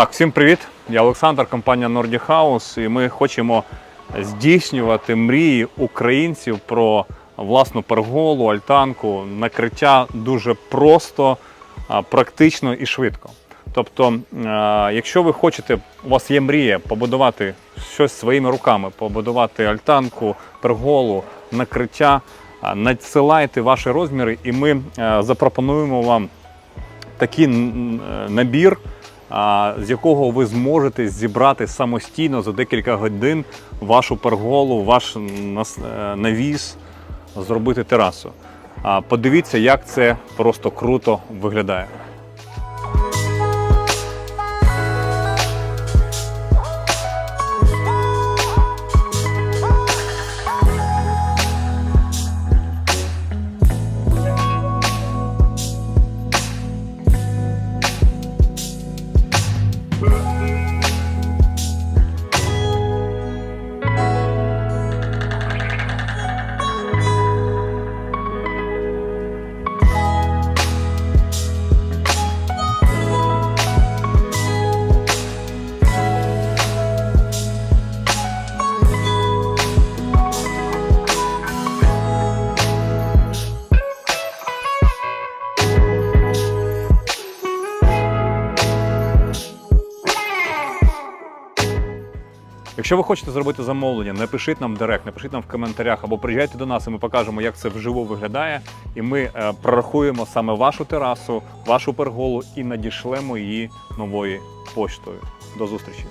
Так, всім привіт! Я Олександр, компанія Nordic House, і ми хочемо здійснювати мрії українців про власну перголу, альтанку, накриття дуже просто, практично і швидко. Тобто, якщо ви хочете, у вас є мрія побудувати щось своїми руками, побудувати альтанку, перголу, накриття, надсилайте ваші розміри, і ми е, запропонуємо вам такий набір, з якого ви зможете зібрати самостійно за декілька годин вашу перголу, ваш е, навіс, зробити терасу. Подивіться, як це просто круто виглядає. Якщо ви хочете зробити замовлення, напишіть нам в директ, напишіть нам в коментарях або приїжджайте до нас, і ми покажемо, як це вживо виглядає. І ми е, прорахуємо саме вашу терасу, вашу перголу і надішлемо її новою поштою. До зустрічі!